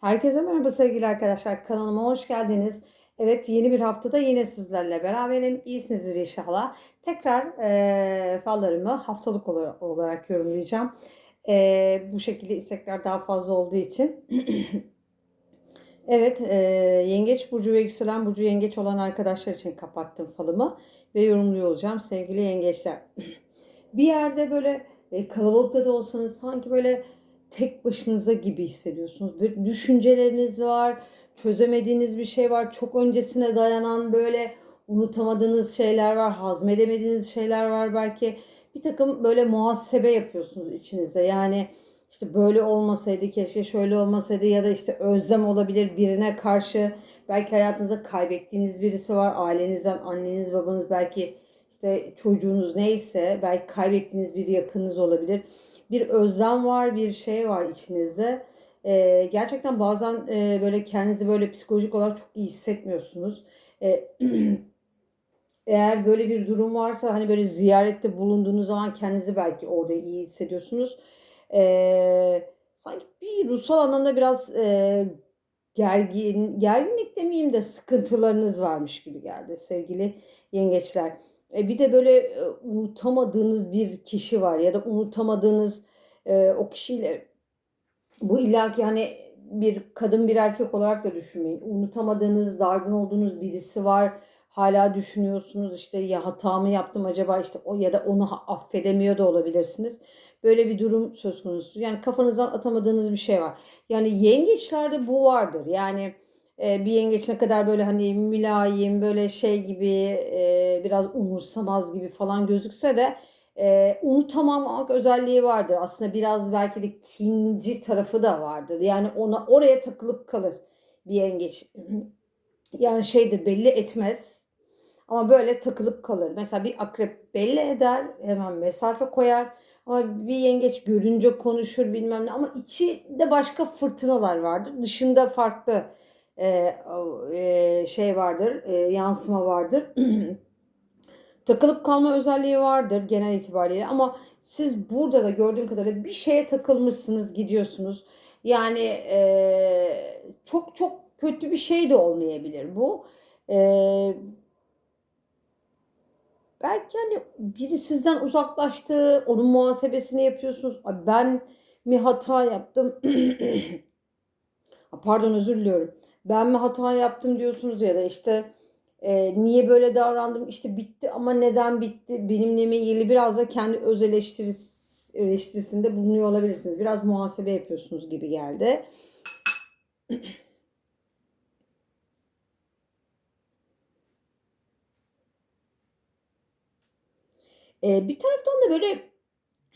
Herkese merhaba sevgili arkadaşlar. Kanalıma hoş geldiniz. Evet yeni bir haftada yine sizlerle beraberim. İyisinizdir inşallah. Tekrar eee fallarımı haftalık ola- olarak yorumlayacağım. Eee, bu şekilde istekler daha fazla olduğu için. Evet, eee, Yengeç Burcu ve Yükselen Burcu Yengeç olan arkadaşlar için kapattım falımı ve yorumluyor olacağım sevgili yengeçler. Bir yerde böyle e, kalabalıkta da olsanız sanki böyle tek başınıza gibi hissediyorsunuz. Böyle düşünceleriniz var, çözemediğiniz bir şey var, çok öncesine dayanan böyle unutamadığınız şeyler var, hazmedemediğiniz şeyler var belki. Bir takım böyle muhasebe yapıyorsunuz içinizde. Yani işte böyle olmasaydı, keşke şöyle olmasaydı ya da işte özlem olabilir birine karşı. Belki hayatınızda kaybettiğiniz birisi var. Ailenizden, anneniz, babanız belki işte çocuğunuz neyse belki kaybettiğiniz bir yakınınız olabilir. Bir özlem var, bir şey var içinizde. Ee, gerçekten bazen e, böyle kendinizi böyle psikolojik olarak çok iyi hissetmiyorsunuz. Ee, eğer böyle bir durum varsa hani böyle ziyarette bulunduğunuz zaman kendinizi belki orada iyi hissediyorsunuz. Ee, sanki bir ruhsal anlamda biraz e, gergin, gerginlik demeyeyim de sıkıntılarınız varmış gibi geldi sevgili yengeçler. E, bir de böyle e, unutamadığınız bir kişi var ya da unutamadığınız e, o kişiyle bu illaki hani bir kadın bir erkek olarak da düşünmeyin. Unutamadığınız, dargın olduğunuz birisi var. Hala düşünüyorsunuz işte ya hata mı yaptım acaba işte o ya da onu affedemiyor da olabilirsiniz. Böyle bir durum söz konusu. Yani kafanızdan atamadığınız bir şey var. Yani yengeçlerde bu vardır. Yani e, bir yengeç ne kadar böyle hani mülayim böyle şey gibi e, biraz umursamaz gibi falan gözükse de e, unutamamak özelliği vardır. Aslında biraz belki de kinci tarafı da vardır. Yani ona oraya takılıp kalır bir yengeç. Yani şeydir belli etmez ama böyle takılıp kalır. Mesela bir akrep belli eder, hemen mesafe koyar. Ama bir yengeç görünce konuşur bilmem ne. Ama içinde başka fırtınalar vardır. Dışında farklı e, e, şey vardır, e, yansıma vardır. Takılıp kalma özelliği vardır genel itibariyle ama siz burada da gördüğüm kadarıyla bir şeye takılmışsınız gidiyorsunuz. Yani e, çok çok kötü bir şey de olmayabilir bu. E, belki hani biri sizden uzaklaştı, onun muhasebesini yapıyorsunuz. Ben mi hata yaptım? Pardon özür diliyorum. Ben mi hata yaptım diyorsunuz ya da işte e, niye böyle davrandım? İşte bitti ama neden bitti? Benimle mi ilgili biraz da kendi öz eleştiris, eleştirisinde bulunuyor olabilirsiniz. Biraz muhasebe yapıyorsunuz gibi geldi. E, bir taraftan da böyle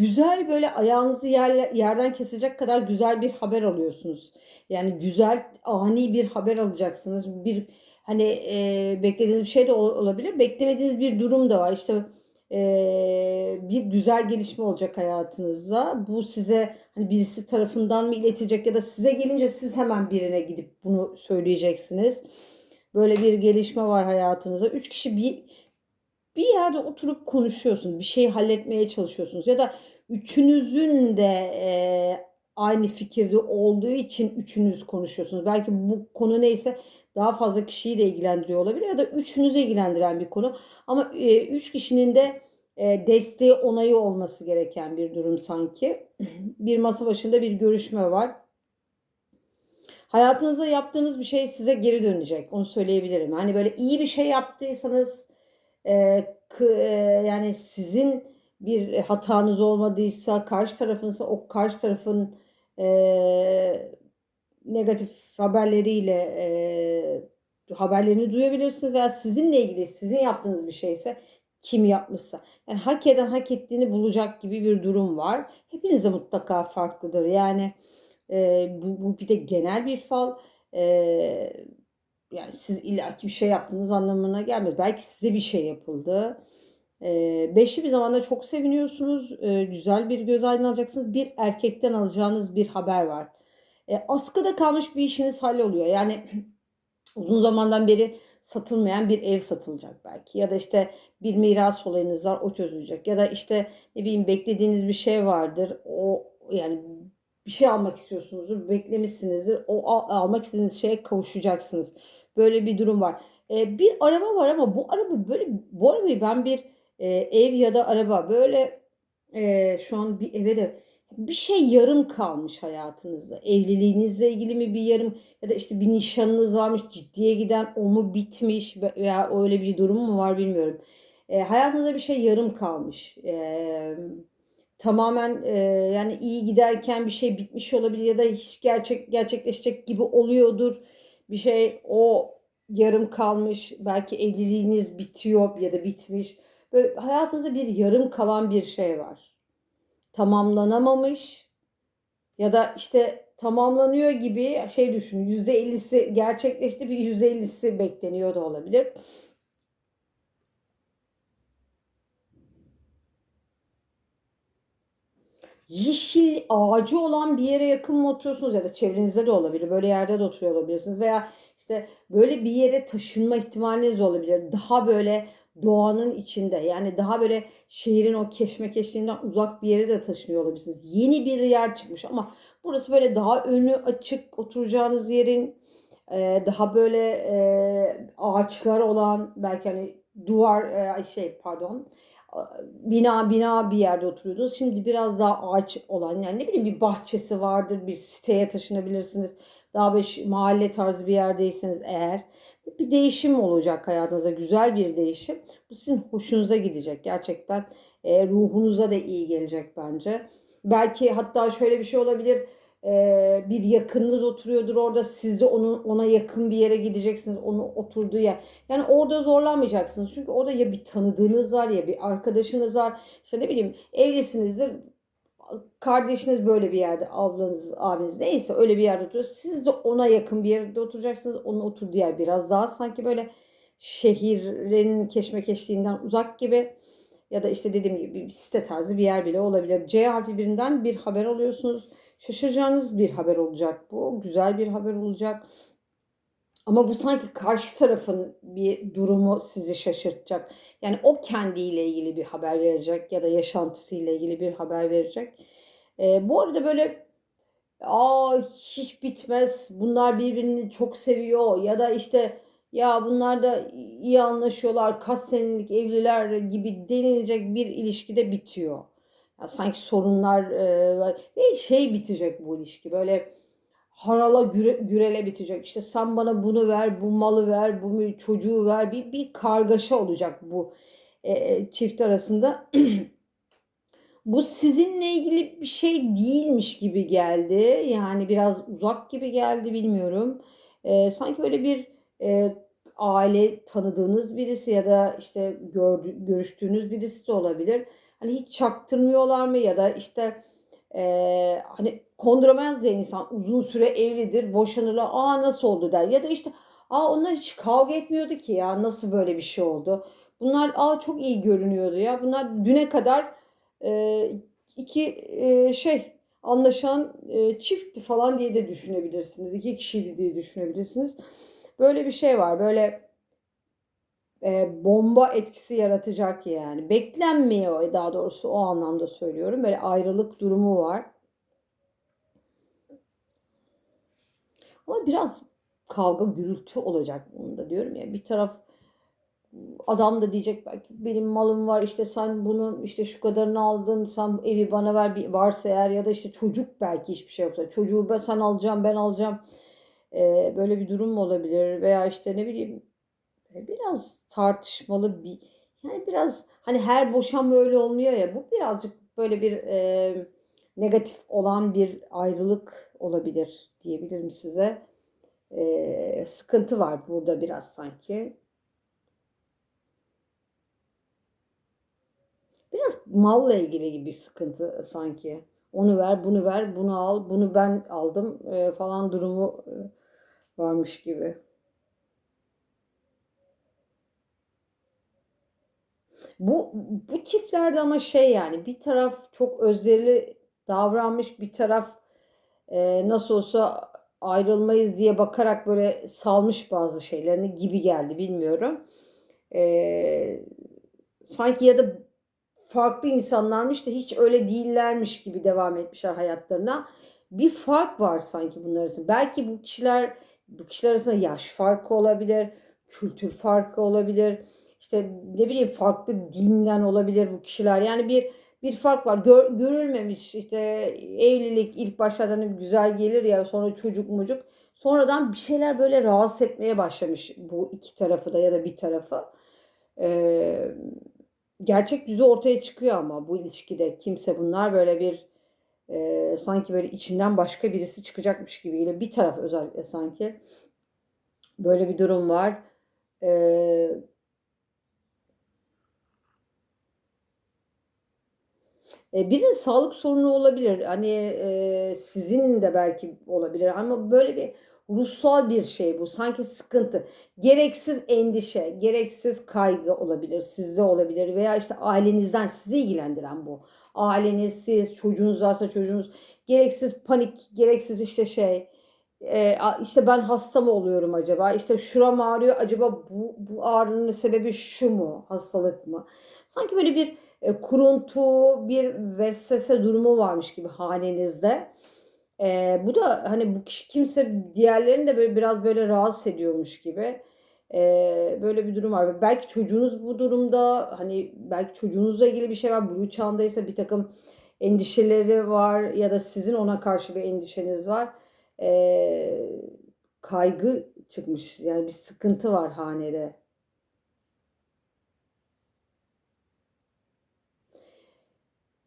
güzel böyle ayağınızı yer, yerden kesecek kadar güzel bir haber alıyorsunuz. Yani güzel ani bir haber alacaksınız. Bir hani e, beklediğiniz bir şey de ol- olabilir. Beklemediğiniz bir durum da var. İşte e, bir güzel gelişme olacak hayatınızda. Bu size hani birisi tarafından mı iletecek ya da size gelince siz hemen birine gidip bunu söyleyeceksiniz. Böyle bir gelişme var hayatınızda. Üç kişi bir bir yerde oturup konuşuyorsunuz. Bir şeyi halletmeye çalışıyorsunuz. Ya da üçünüzün de e, aynı fikirde olduğu için üçünüz konuşuyorsunuz. Belki bu konu neyse daha fazla kişiyi de ilgilendiriyor olabilir ya da üçünüzü ilgilendiren bir konu. Ama e, üç kişinin de e, desteği, onayı olması gereken bir durum sanki. Bir masa başında bir görüşme var. Hayatınızda yaptığınız bir şey size geri dönecek. Onu söyleyebilirim. Hani böyle iyi bir şey yaptıysanız e, kı- e, yani sizin bir hatanız olmadıysa karşı tarafınsa o karşı tarafın e, negatif haberleriyle e, haberlerini duyabilirsiniz veya sizinle ilgili sizin yaptığınız bir şeyse kim yapmışsa yani hak eden hak ettiğini bulacak gibi bir durum var. Hepiniz de mutlaka farklıdır. Yani e, bu, bu bir de genel bir fal. E, yani siz illaki bir şey yaptığınız anlamına gelmez. Belki size bir şey yapıldı. Ee, beşli bir zamanda çok seviniyorsunuz. Ee, güzel bir göz aydın. Bir erkekten alacağınız bir haber var. Ee, askıda kalmış bir işiniz halloluyor. Yani uzun zamandan beri satılmayan bir ev satılacak belki. Ya da işte bir miras olayınız var o çözülecek. Ya da işte ne bileyim beklediğiniz bir şey vardır. O yani bir şey almak istiyorsunuzdur. Beklemişsinizdir. O al- almak istediğiniz şeye kavuşacaksınız. Böyle bir durum var. E, bir araba var ama bu araba böyle bu arabayı ben bir e, ev ya da araba böyle e, şu an bir eve de bir şey yarım kalmış hayatınızda. Evliliğinizle ilgili mi bir yarım ya da işte bir nişanınız varmış ciddiye giden o mu bitmiş veya öyle bir durum mu var bilmiyorum. E, hayatınızda bir şey yarım kalmış. E, tamamen e, yani iyi giderken bir şey bitmiş olabilir ya da hiç gerçek gerçekleşecek gibi oluyordur. Bir şey o yarım kalmış. Belki evliliğiniz bitiyor ya da bitmiş. Böyle hayatınızda bir yarım kalan bir şey var. Tamamlanamamış ya da işte tamamlanıyor gibi şey düşünün. %50'si gerçekleşti bir %50'si bekleniyor da olabilir. yeşil ağacı olan bir yere yakın mı oturuyorsunuz ya da çevrenizde de olabilir. Böyle yerde de oturuyor olabilirsiniz veya işte böyle bir yere taşınma ihtimaliniz olabilir. Daha böyle doğanın içinde yani daha böyle şehrin o keşmekeşliğinden uzak bir yere de taşınıyor olabilirsiniz. Yeni bir yer çıkmış ama burası böyle daha önü açık oturacağınız yerin e, daha böyle e, ağaçlar olan belki hani duvar e, şey pardon bina bina bir yerde oturuyordunuz. Şimdi biraz daha ağaç olan yani ne bileyim bir bahçesi vardır, bir siteye taşınabilirsiniz. Daha böyle mahalle tarzı bir yerdeyseniz eğer bir değişim olacak hayatınızda. Güzel bir değişim. Bu sizin hoşunuza gidecek. Gerçekten e, ruhunuza da iyi gelecek bence. Belki hatta şöyle bir şey olabilir e, bir yakınınız oturuyordur orada siz de onun ona yakın bir yere gideceksiniz onu oturduğu yer yani orada zorlanmayacaksınız çünkü orada ya bir tanıdığınız var ya bir arkadaşınız var işte ne bileyim evlisinizdir kardeşiniz böyle bir yerde ablanız abiniz neyse öyle bir yerde oturuyor siz de ona yakın bir yerde oturacaksınız onun oturduğu yer biraz daha sanki böyle şehrin keşmekeşliğinden uzak gibi ya da işte dediğim gibi bir site tarzı bir yer bile olabilir. C harfi birinden bir haber alıyorsunuz Şaşıracağınız bir haber olacak bu. Güzel bir haber olacak. Ama bu sanki karşı tarafın bir durumu sizi şaşırtacak. Yani o kendiyle ilgili bir haber verecek ya da yaşantısıyla ilgili bir haber verecek. Ee, bu arada böyle aa hiç bitmez bunlar birbirini çok seviyor ya da işte ya bunlar da iyi anlaşıyorlar kaç senelik evliler gibi denilecek bir ilişkide bitiyor. Ya sanki sorunlar e, ve şey bitecek bu ilişki böyle harala güre, gürele bitecek. İşte sen bana bunu ver, bu malı ver, bu çocuğu ver. Bir, bir kargaşa olacak bu e, e çift arasında. bu sizinle ilgili bir şey değilmiş gibi geldi. Yani biraz uzak gibi geldi bilmiyorum. E, sanki böyle bir e, aile tanıdığınız birisi ya da işte gördü, görüştüğünüz birisi de olabilir Hani hiç çaktırmıyorlar mı ya da işte e, hani konduramaz ya insan uzun süre evlidir boşanırlar aa nasıl oldu der ya da işte aa onlar hiç kavga etmiyordu ki ya nasıl böyle bir şey oldu. Bunlar aa çok iyi görünüyordu ya bunlar düne kadar e, iki e, şey anlaşan e, çiftti falan diye de düşünebilirsiniz. iki kişiydi diye düşünebilirsiniz. Böyle bir şey var böyle e, bomba etkisi yaratacak yani. Beklenmiyor daha doğrusu o anlamda söylüyorum. Böyle ayrılık durumu var. Ama biraz kavga gürültü olacak bunda diyorum ya. Bir taraf adam da diyecek belki benim malım var işte sen bunun işte şu kadarını aldın sen evi bana ver bir varsa eğer ya da işte çocuk belki hiçbir şey yoksa çocuğu ben sen alacağım ben alacağım ee, böyle bir durum mu olabilir veya işte ne bileyim biraz tartışmalı bir yani biraz hani her boşanma öyle olmuyor ya bu birazcık böyle bir e, negatif olan bir ayrılık olabilir diyebilirim size. E, sıkıntı var burada biraz sanki. Biraz malla ilgili gibi sıkıntı sanki. Onu ver, bunu ver, bunu al, bunu ben aldım e, falan durumu e, varmış gibi. Bu bu çiftlerde ama şey yani bir taraf çok özverili davranmış, bir taraf e, nasıl olsa ayrılmayız diye bakarak böyle salmış bazı şeylerini gibi geldi bilmiyorum. E, sanki ya da farklı insanlarmış da hiç öyle değillermiş gibi devam etmişler hayatlarına. bir fark var sanki bunlar arasında. Belki bu kişiler bu kişiler arasında yaş farkı olabilir, kültür farkı olabilir. İşte ne bileyim farklı dinden olabilir bu kişiler. Yani bir bir fark var. Gör- görülmemiş işte evlilik ilk başlarda hani güzel gelir ya sonra çocuk mucuk. Sonradan bir şeyler böyle rahatsız etmeye başlamış bu iki tarafı da ya da bir tarafı. Ee, gerçek yüzü ortaya çıkıyor ama bu ilişkide kimse bunlar böyle bir e, sanki böyle içinden başka birisi çıkacakmış gibi. Bir taraf özellikle sanki böyle bir durum var. Ee, birinin sağlık sorunu olabilir. Hani e, sizin de belki olabilir ama böyle bir ruhsal bir şey bu. Sanki sıkıntı. Gereksiz endişe, gereksiz kaygı olabilir. Sizde olabilir veya işte ailenizden sizi ilgilendiren bu. Aileniz, siz, çocuğunuz varsa çocuğunuz. Gereksiz panik, gereksiz işte şey. E, a- işte ben hasta mı oluyorum acaba? İşte şuram ağrıyor. Acaba bu, bu ağrının sebebi şu mu? Hastalık mı? Sanki böyle bir e, kuruntu, bir vesvese durumu varmış gibi halinizde. E, bu da hani bu kişi kimse diğerlerini de böyle biraz böyle rahatsız ediyormuş gibi. E, böyle bir durum var. Belki çocuğunuz bu durumda hani belki çocuğunuzla ilgili bir şey var. Blue çağındaysa bir takım endişeleri var ya da sizin ona karşı bir endişeniz var. E, kaygı çıkmış. Yani bir sıkıntı var hanede.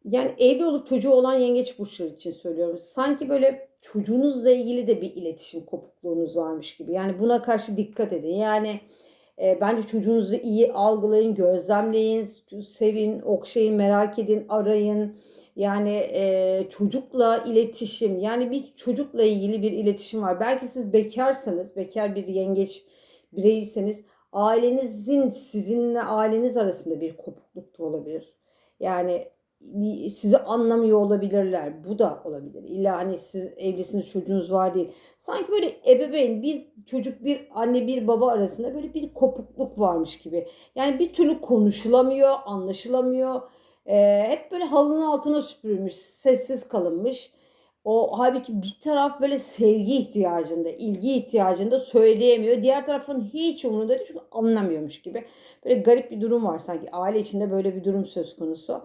Yani evli olup çocuğu olan yengeç burçları için söylüyorum. Sanki böyle çocuğunuzla ilgili de bir iletişim kopukluğunuz varmış gibi. Yani buna karşı dikkat edin. Yani e, bence çocuğunuzu iyi algılayın, gözlemleyin, sevin, okşayın, merak edin, arayın. Yani e, çocukla iletişim, yani bir çocukla ilgili bir iletişim var. Belki siz bekarsanız, bekar bir yengeç bireyseniz, ailenizin sizinle aileniz arasında bir kopukluk da olabilir. Yani sizi anlamıyor olabilirler. Bu da olabilir. İlla hani siz evlisiniz çocuğunuz var değil. Sanki böyle ebeveyn bir çocuk bir anne bir baba arasında böyle bir kopukluk varmış gibi. Yani bir türlü konuşulamıyor, anlaşılamıyor. Ee, hep böyle halının altına süpürülmüş, sessiz kalınmış. O halbuki bir taraf böyle sevgi ihtiyacında, ilgi ihtiyacında söyleyemiyor. Diğer tarafın hiç umurunda değil çünkü anlamıyormuş gibi. Böyle garip bir durum var sanki aile içinde böyle bir durum söz konusu.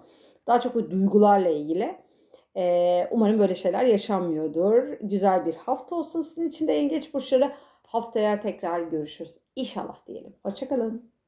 Daha çok bu duygularla ilgili. Ee, umarım böyle şeyler yaşanmıyordur. Güzel bir hafta olsun sizin için de yengeç burçları. Haftaya tekrar görüşürüz. İnşallah diyelim. Hoşçakalın.